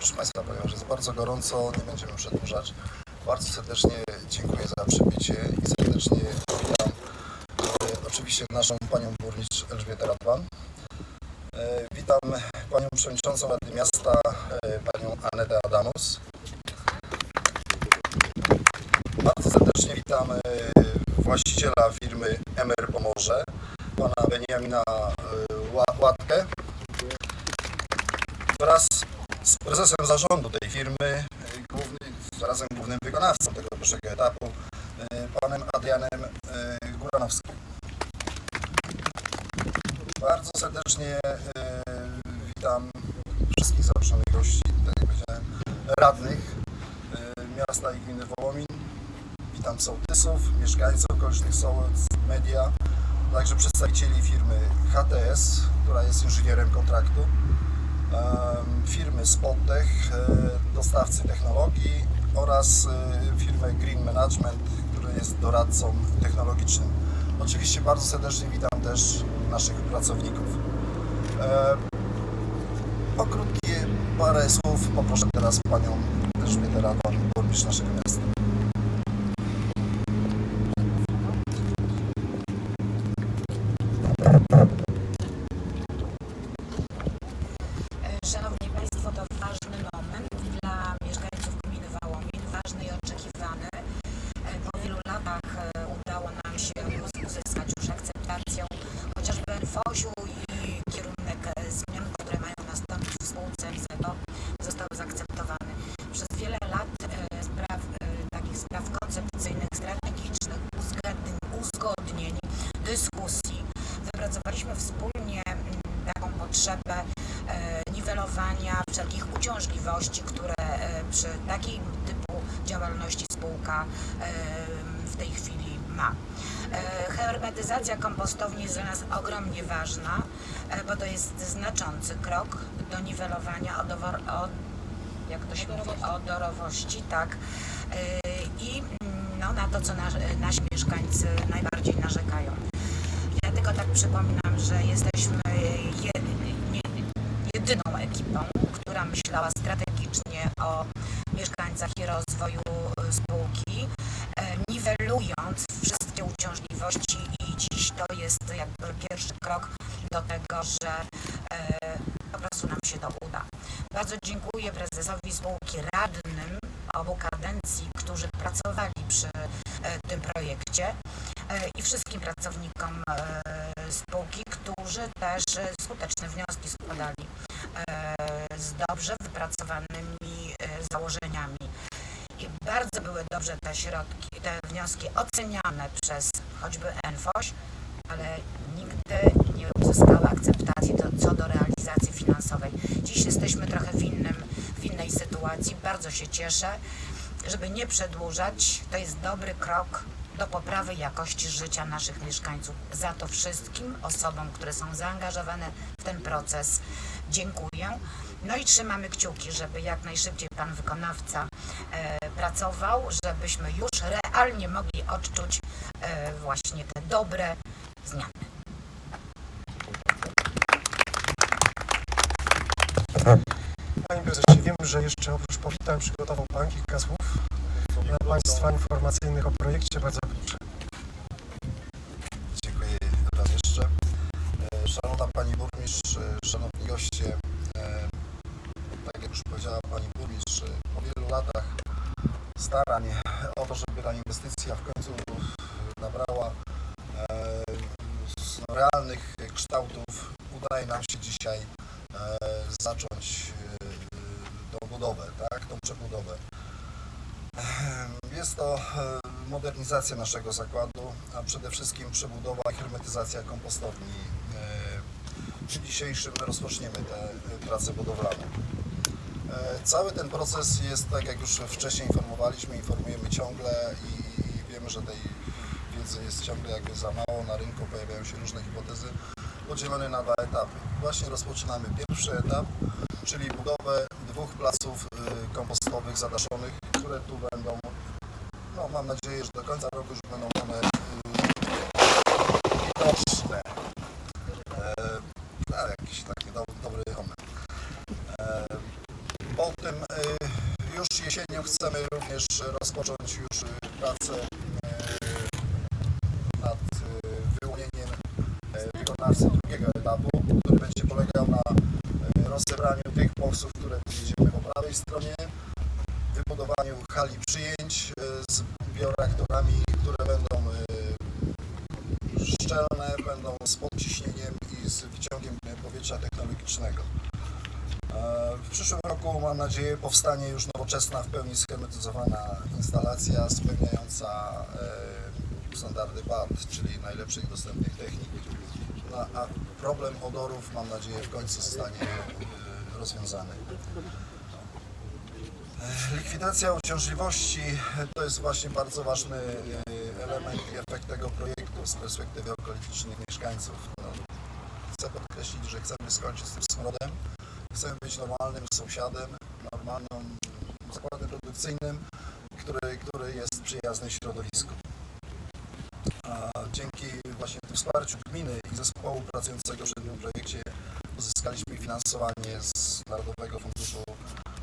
Proszę Państwa, ponieważ jest bardzo gorąco, nie będziemy przedłużać. Bardzo serdecznie dziękuję za przybycie i serdecznie witam e, oczywiście naszą panią burmistrz Elżbietę Radwan. E, witam panią przewodniczącą Rady Miasta, e, panią Anetę Adamus. Bardzo serdecznie witam właściciela firmy MR Pomorze, pana Beniamina Ła- Łatkę wraz z prezesem zarządu tej firmy, główny, zarazem głównym wykonawcą tego pierwszego etapu, e, panem Adrianem e, Góranowskim. Bardzo serdecznie e, witam wszystkich zaproszonych gości, tak jak powiedziałem, radnych miasta i gminy Wołomin. Witam sołtysów, mieszkańców okolicznych sołec, media, także przedstawicieli firmy HTS, która jest inżynierem kontraktu, firmy Spottech, e, dostawcy technologii oraz e, firmę Green Management, który jest doradcą technologicznym. Oczywiście bardzo serdecznie witam też naszych pracowników. E, O krótkie parę słów poproszę teraz Panią Elżbietę Radwan, burmistrz naszego miasta. Szanowni Państwo, to ważny moment dla mieszkańców gminy Wałomin, ważny i oczekiwany. E, Po wielu latach e, udało nam się uzyskać już akceptację chociażby NFOŚ-u i kierunek e, zmian, które mają nastąpić w spółce Mizeto został zaakceptowany. Przez wiele lat e, spraw, e, takich spraw koncepcyjnych, strategicznych, uzgodnień, uzgodnień, dyskusji wypracowaliśmy wspólnie mm, taką potrzebę e, niwelowania wszelkich uciążliwości, które e, przy takiej typu działalności spółka e, w tej chwili ma. E, Hermetyzacja kompostowni jest dla nas ogromnie ważna, bo to jest znaczący krok do niwelowania odowor, od, jak to się mówi, odorowości, tak. I mm, no, na to, co nasz, nasi mieszkańcy najbardziej narzekają. Ja tylko tak przypominam, że jesteśmy ekipą, która myślała strategicznie o mieszkańcach i rozwoju e, spółki, e, niwelując wszystkie uciążliwości i dziś to jest jakby pierwszy krok do tego, że e, po prostu nam się to uda. Bardzo dziękuję prezesowi spółki radnym obu kadencji, którzy pracowali przy tym projekcie i wszystkim pracownikom spółki, którzy też skuteczne wnioski składali z dobrze wypracowanymi e, założeniami. I bardzo były dobrze te środki, te wnioski oceniane przez choćby NFOŚ, ale nigdy nie uzyskały akceptacji do, co do realizacji finansowej. Dziś jesteśmy trochę w, innym, w innej sytuacji. Bardzo się cieszę, żeby nie przedłużać. To jest dobry krok do poprawy jakości życia naszych mieszkańców. Za to wszystkim osobom, które są zaangażowane ten proces, dziękuję. No i trzymamy kciuki, żeby jak najszybciej pan wykonawca e, pracował, żebyśmy już realnie mogli odczuć e, właśnie te dobre zmiany. Panie prezesie, wiem, że jeszcze oprócz powitań przygotował Pan kilka słów dla Państwa informacyjnych o projekcie. Bardzo proszę. Burmistrz, Szanowni goście, e, tak jak już powiedziała Pani Burmistrz, po wielu latach starań o to, żeby ta inwestycja w końcu nabrała e, z realnych kształtów, udaje nam się dzisiaj e, zacząć tą budowę, tak, tą przebudowę. Jest to modernizacja naszego zakładu, a przede wszystkim przebudowa i hermetyzacja kompostowni. E, dniu dzisiejszym rozpoczniemy te e, prace budowlane. E, Cały ten proces jest, tak jak już wcześniej informowaliśmy, informujemy ciągle i wiemy, że tej wiedzy jest ciągle jakby za mało na rynku, pojawiają się różne hipotezy, podzielone na dwa etapy. Właśnie rozpoczynamy pierwszy etap, czyli budowę dwóch placów y, kompostowych zadaszonych, które tu będą, no mam nadzieję, że do końca roku już będą one y, widoczne. E, a, jakiś taki do, dobry omen. E, po Potem y, już jesienią chcemy również rozpocząć już y, pracę y, nad wyłonieniem wykonawcy drugiego etapu, który będzie polegał na rozebraniu tych boksów, które widzimy po prawej stronie, wybudowaniu hali przyjęć z bioreaktorami, które będą szczelne, będą z podciśnieniem i z wyciągiem powietrza technologicznego. W przyszłym roku mam nadzieję powstanie już nowoczesna, w pełni schematyzowana instalacja spełniająca e, standardy BAT, czyli najlepszych dostępnych technik. Na- A problem odorów mam nadzieję w końcu zostanie e, rozwiązany. E, Likwidacja uciążliwości to jest właśnie bardzo ważny element i efekt tego projektu z perspektywy okolicznych mieszkańców. No, chcę podkreślić, że chcemy skończyć z tym smrodem. Chcemy być normalnym sąsiadem, normalnym zakładem produkcyjnym, który, który jest przyjazny środowisku. A dzięki właśnie tym wsparciu gminy i zespołu pracującego przy tym projekcie uzyskaliśmy finansowanie z Narodowego Funduszu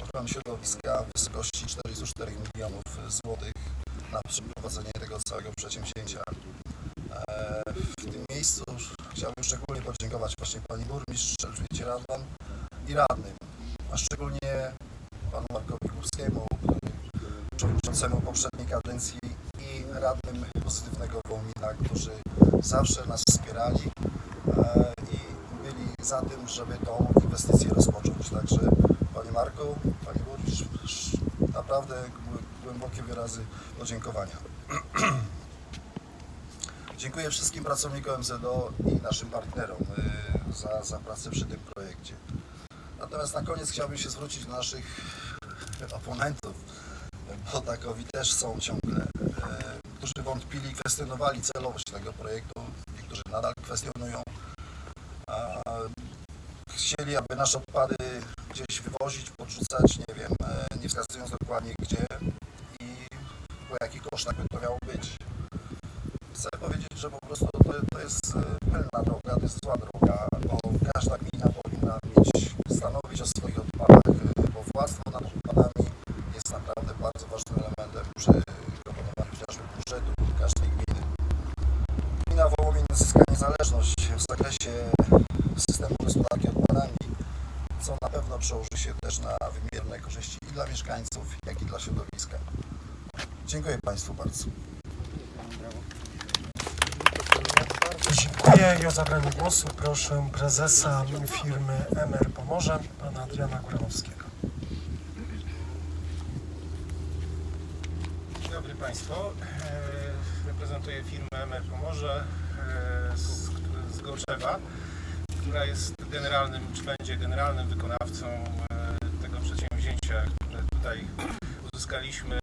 Ochrony Środowiska w wysokości 44 milionów złotych na przeprowadzenie tego całego przedsięwzięcia. E, W tym miejscu chciałbym szczególnie podziękować właśnie Pani Burmistrz, Elżbiecie Radwan i radnym, a szczególnie Panu Markowi Górskiemu, przewodniczącemu poprzedniej kadencji i radnym pozytywnego Wołomina, którzy zawsze nas wspierali e, i byli za tym, żeby tą inwestycję rozpocząć. Także Panie Marku, Pani Burmistrz, naprawdę głę- głębokie wyrazy podziękowania. Dziękuję wszystkim pracownikom MZO i naszym partnerom y, za, za pracę przy tym projekcie. Natomiast na koniec chciałbym się zwrócić do naszych oponentów, bo takowi też są ciągle, y, którzy wątpili, kwestionowali celowość tego projektu. I którzy nadal kwestionują. Chcieli, aby nasze odpady gdzieś wywozić, podrzucać, nie wiem, e, nie wskazując dokładnie gdzie i po jakich kosztach by to miało być. Chcę powiedzieć, że po prostu to, to jest e, mylna droga, to jest zła droga, bo każda gmina powinna mieć, stanowić o swoich odpadach, e, bo władztwo nad odpadami jest naprawdę bardzo ważnym elementem przy proponowaniu chociażby budżetu każdej gminy. Gmina Wołomin zyska niezależność w zakresie systemu gospodarki odpadami, co na pewno przełoży się też na wymierne korzyści i dla mieszkańców, jak i dla środowiska. Dziękuję Państwu bardzo. Dziękuję i o zabranie głosu proszę prezesa firmy MR Pomorze, pana Adriana Góranowskiego. Dzień dobry Państwu. E, Reprezentuję firmę MR Pomorze e, z, z Gorczewa, która jest generalnym, czy będzie generalnym wykonawcą e, tego przedsięwzięcia, które tutaj uzyskaliśmy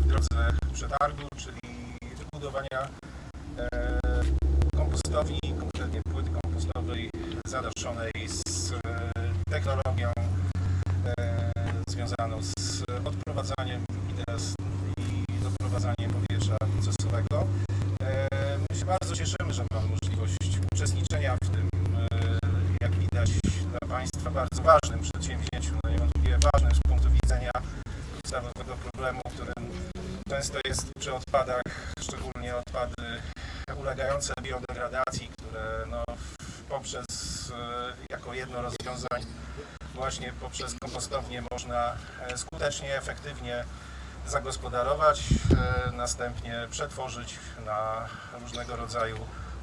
w drodze przetargu, czyli wybudowania e, kompostowni, konkretnie płyty kompostowej zadaszonej z e, technologią e, związaną z odprowadzaniem i doprowadzaniem powietrza procesowego. My się bardzo cieszymy, że odpady ulegające biodegradacji, które no, poprzez e, jako jedno rozwiązań właśnie poprzez kompostownię można e, skutecznie, efektywnie zagospodarować, e, następnie przetworzyć na różnego rodzaju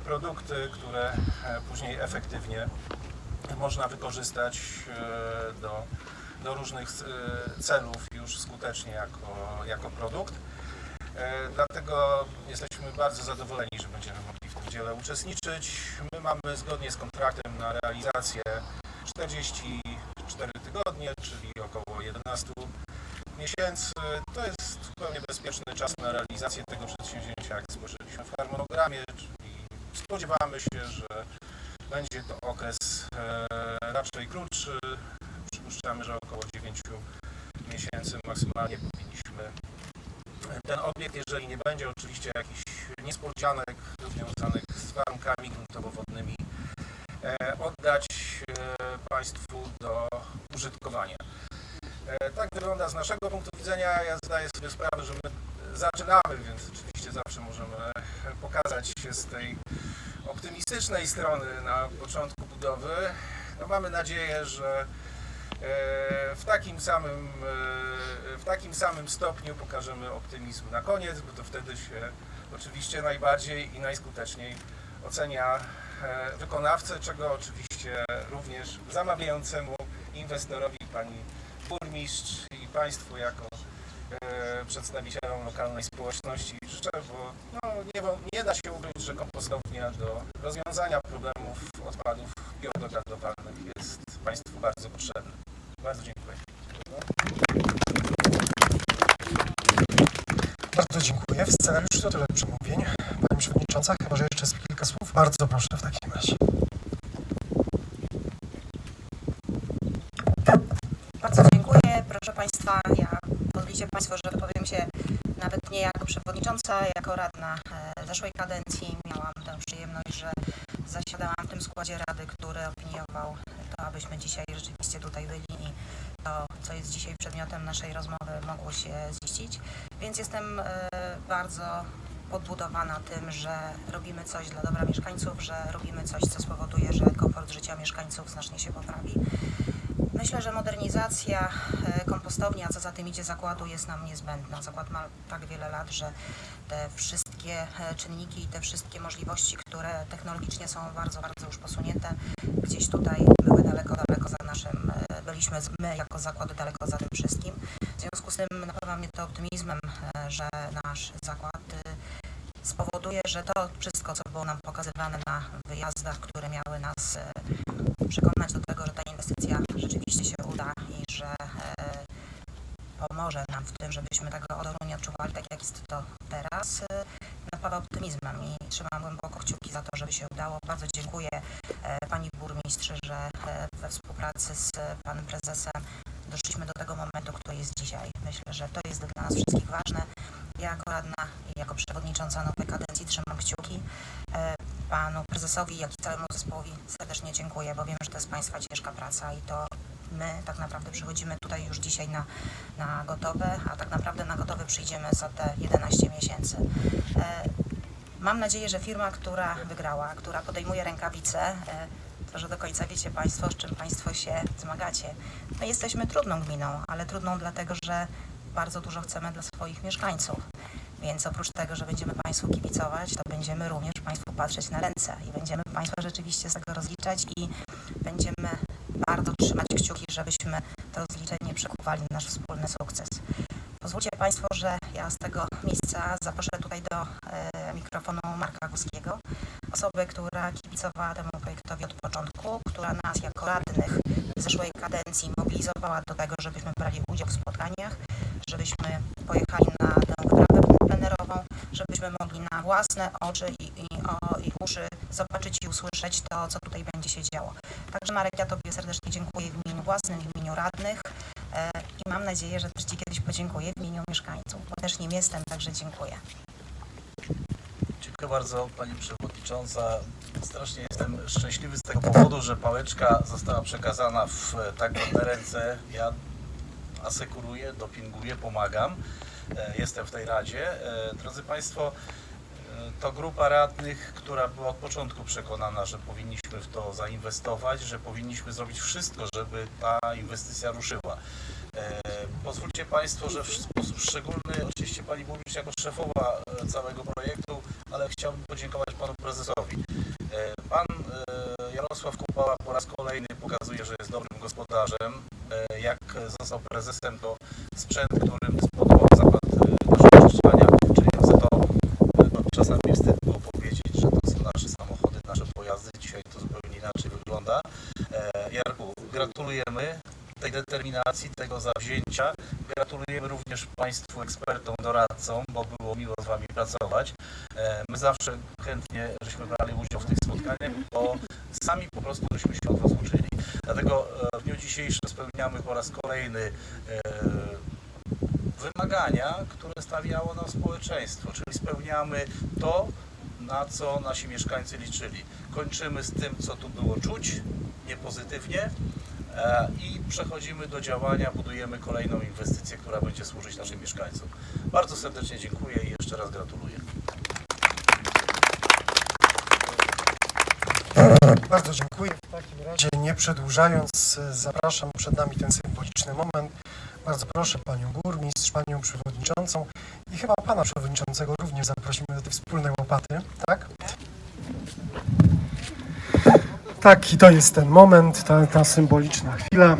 produkty, które e, później efektywnie można wykorzystać e, do, do różnych e, celów już skutecznie jako, jako produkt. E, Dlatego jesteśmy bardzo zadowoleni, że będziemy mogli w tym dziele uczestniczyć. My mamy zgodnie z kontraktem na realizację 44 tygodnie, czyli około 11 miesięcy. To jest zupełnie bezpieczny czas na realizację tego przedsięwzięcia, jak spojrzeliśmy w harmonogramie, czyli spodziewamy się, że będzie to okres e, raczej krótszy. Przypuszczamy, że około 9 miesięcy maksymalnie powinniśmy ten obiekt, jeżeli nie będzie oczywiście jakichś niespodzianek związanych z warunkami gruntowo-wodnymi, e, oddać e, Państwu do użytkowania. E, Tak wygląda z naszego punktu widzenia. Ja zdaję sobie sprawę, że my zaczynamy, więc oczywiście zawsze możemy pokazać się z tej optymistycznej strony na początku budowy. No mamy nadzieję, że w takim samym, e, w takim samym stopniu pokażemy optymizm na koniec, bo to wtedy się oczywiście najbardziej i najskuteczniej ocenia e, wykonawcę, czego oczywiście również zamawiającemu inwestorowi, pani burmistrz i Państwu jako e, przedstawicielom lokalnej społeczności życzę, bo no, nie, nie da się ukryć, że kompostownia do rozwiązania problemów odpadów biodegradowalnych jest Państwu bardzo potrzebna. Bardzo dziękuję. Bardzo dziękuję. W scenariuszu to tyle przemówień. Pani Przewodnicząca, chyba że jeszcze kilka słów. Bardzo proszę w takim razie. Bardzo dziękuję. Proszę Państwa, ja pozwolicie Państwo, że wypowiem się nawet nie jako przewodnicząca, jako radna e, zeszłej kadencji. Miałam tę przyjemność, że zasiadałam w tym składzie rady, który opiniował to, abyśmy dzisiaj rzeczywiście tutaj byli co jest dzisiaj przedmiotem naszej rozmowy, mogło się ziścić. Więc jestem e, bardzo podbudowana tym, że robimy coś dla dobra mieszkańców, że robimy coś, co spowoduje, że komfort życia mieszkańców znacznie się poprawi. Myślę, że modernizacja e, kompostowni, a co za tym idzie zakładu, jest nam niezbędna. Zakład ma tak wiele lat, że te wszystkie e, czynniki i te wszystkie możliwości, które technologicznie są bardzo, bardzo już posunięte, gdzieś tutaj były daleko, daleko byliśmy my jako zakład daleko za tym wszystkim. W związku z tym napawa mnie to optymizmem, e, że nasz zakład e, spowoduje, że to wszystko, co było nam pokazywane na wyjazdach, które miały nas e, przekonać do tego, że ta inwestycja rzeczywiście się uda i że e, pomoże nam w tym, żebyśmy tego odoru nie odczuwali tak, jak jest to teraz, e, napawa optymizmem i trzymam głęboko kciuki za to, żeby się udało. Bardzo dziękuję Pani Burmistrz, że we współpracy z Panem Prezesem doszliśmy do tego momentu, który jest dzisiaj. Myślę, że to jest dla nas wszystkich ważne. Ja jako radna i jako przewodnicząca nowej kadencji trzymam kciuki. E, Panu prezesowi, jak i całemu zespołowi serdecznie dziękuję, bo wiem, że to jest Państwa ciężka praca i to my tak naprawdę przychodzimy tutaj już dzisiaj na, na gotowe, a tak naprawdę na gotowe przyjdziemy za te 11 miesięcy. E, Mam nadzieję, że firma, która wygrała, która podejmuje rękawice, e, to że do końca wiecie Państwo, z czym Państwo się zmagacie. My jesteśmy trudną gminą, ale trudną dlatego, że bardzo dużo chcemy dla swoich mieszkańców. Więc oprócz tego, że będziemy Państwu kibicować, to będziemy również Państwu patrzeć na ręce i będziemy Państwa rzeczywiście z tego rozliczać i będziemy bardzo trzymać kciuki, żebyśmy to rozliczenie przekuwali na nasz wspólny sukces. Pozwólcie Państwo, że ja z tego miejsca zaproszę tutaj do e, mikrofonu Marka Guskiego, osobę, która kibicowała temu projektowi od początku, która nas jako radnych w zeszłej kadencji mobilizowała do tego, żebyśmy brali udział w spotkaniach, żebyśmy pojechali na tę wyprawę plenerową, żebyśmy mogli na własne oczy i, i, o, i uszy zobaczyć i usłyszeć to, co tutaj będzie się działo. Także Marek, ja Tobie serdecznie dziękuję w imieniu własnym, w imieniu radnych e, i mam nadzieję, że też Ci kiedyś podziękuję w imieniu mieszkańców, bo też nim jestem, także dziękuję. Dziękuję bardzo Pani Przewodnicząca. Strasznie jestem szczęśliwy z tego powodu, że pałeczka została przekazana w e, tak godne ręce. Ja asekuruję, dopinguję, pomagam. E, Jestem w tej Radzie. E, Drodzy Państwo, to grupa radnych, która była od początku przekonana, że powinniśmy w to zainwestować, że powinniśmy zrobić wszystko, żeby ta inwestycja ruszyła. Pozwólcie Państwo, że w sposób szczególny, oczywiście Pani Burmistrz jako szefowa e, całego projektu, ale chciałbym podziękować Panu Prezesowi. E, Pan e, Jarosław Kupała po raz kolejny pokazuje, że jest dobrym gospodarzem. Jak został prezesem, to sprzęt, którym dysponował zakład naszego przeczytania, czyli MZO, czasami wstyd było powiedzieć, że to są nasze samochody, nasze pojazdy. Dzisiaj to zupełnie inaczej wygląda. Jarku, gratulujemy tej determinacji, tego zawzięcia. Również Państwu ekspertom, doradcom, bo było miło z Wami pracować. E, My zawsze chętnie żeśmy brali udział w tych spotkaniach, bo sami po prostu żeśmy się od Was uczyli. Dlatego e, w dniu dzisiejszym spełniamy po raz kolejny e, wymagania, które stawiało nam społeczeństwo, czyli spełniamy to, na co nasi mieszkańcy liczyli. Kończymy z tym, co tu było czuć, niepozytywnie, I przechodzimy do działania, budujemy kolejną inwestycję, która będzie służyć naszym mieszkańcom. Bardzo serdecznie dziękuję i jeszcze raz gratuluję. Bardzo dziękuję. W takim razie nie przedłużając, e, zapraszam przed nami ten symboliczny moment. Bardzo proszę Panią Burmistrz, Panią Przewodniczącą i chyba Pana Przewodniczącego również zaprosimy do tej wspólnej łopaty, tak? Tak, i to jest ten moment, ta, ta symboliczna chwila.